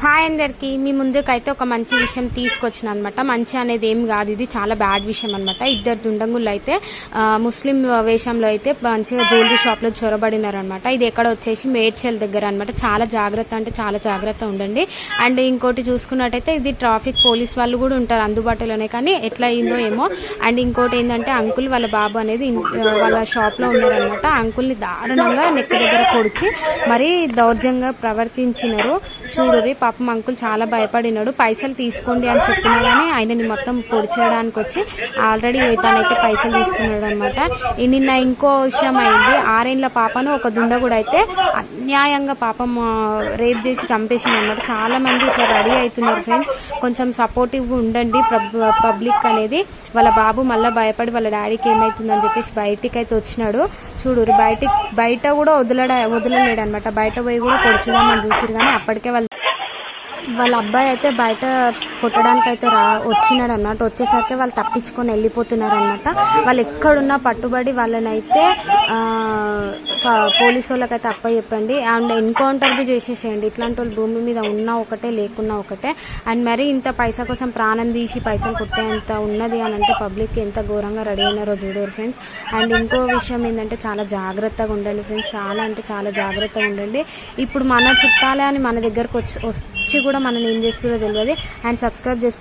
Hi అందరికి. మీ ముందుకైతే ఒక మంచి విషయం తీసుకొచ్చిన అనమాట మంచి అనేది ఏం కాదు. ఇది చాలా బ్యాడ్ విషయం అనమాట ఇద్దరు దుండంగుళ్ళు అయితే ముస్లిం వేషంలో అయితే మంచిగా జ్యువెలరీ షాప్లో చొరబడినారనమాట ఇది ఎక్కడ వచ్చేసి మేడ్చల్ దగ్గర అనమాట చాలా జాగ్రత్త అంటే చాలా జాగ్రత్త ఉండండి. అండ్ ఇంకోటి చూసుకున్నట్టయితే ఇది ట్రాఫిక్ పోలీస్ వాళ్ళు కూడా ఉంటారు అందుబాటులోనే కానీ ఎట్లా అయిందో ఏమో. అండ్ ఇంకోటి ఏంటంటే అంకుల్ వాళ్ళ బాబు అనేది వాళ్ళ షాప్లో ఉన్నారనమాట అంకుల్ని దారుణంగా నెక్ దగ్గర పొడిచి మరీ దౌర్జంగా ప్రవర్తించినారు. చూడురి పాపం అంకుల్ చాలా భయపడినాడు. పైసలు తీసుకోండి అని చెప్పినా కానీ ఆయనని మొత్తం పొడిచేయడానికి వచ్చి ఆల్రెడీ తనైతే పైసలు తీసుకున్నాడు అనమాట నిన్న ఇంకో విషయం అయింది. ఆరేండ్ల పాపను ఒక దుండ కూడా అయితే అన్యాయంగా పాపం రేప్ చేసి చంపేసింది అనమాట చాలా మంది ఇట్లా రెడీ అవుతున్నారు ఫ్రెండ్స్. కొంచెం సపోర్టివ్ ఉండండి. పబ్లిక్ అనేది వాళ్ళ బాబు మళ్ళీ భయపడి వాళ్ళ డాడీకి ఏమైతుందని చెప్పేసి బయటికి అయితే వచ్చినాడు. చూడు బయట బయట కూడా వదలడ వదలలేడు అనమాట బయట పోయి కూడా పొడుచుదామని చూసిరు కానీ అప్పటికే వాళ్ళు వాళ్ళ అబ్బాయి అయితే బయట కొట్టడానికి అయితే రా వచ్చినాడు అన్నట్టు. వచ్చేసరికి వాళ్ళు తప్పించుకొని వెళ్ళిపోతున్నారు అనమాట వాళ్ళు ఎక్కడున్నా పట్టుబడి వాళ్ళని అయితే ఆ, పోలీసు వాళ్ళకైతే అప్ప చెప్పండి. అండ్ ఎన్కౌంటర్ బి చేసేసేయండి. ఇట్లాంటి వాళ్ళు భూమి మీద ఉన్నా ఒకటే లేకున్నా ఒకటే. అండ్ మరి ఇంత పైసా కోసం ప్రాణం తీసి పైసలు కొట్టేంత ఉన్నది అని అంటే పబ్లిక్ ఎంత ఘోరంగా రెడీ అయినారో చూడరు ఫ్రెండ్స్. అండ్ ఇంకో విషయం ఏంటంటే చాలా జాగ్రత్తగా ఉండండి ఫ్రెండ్స్. చాలా అంటే చాలా జాగ్రత్తగా ఉండండి. ఇప్పుడు మన చుట్టాలే అని మన దగ్గరకు వచ్చి వచ్చి కూడా మనల్ని ఏం చేస్తుందో తెలియదు. అండ్ సబ్స్క్రైబ్ చేసుకో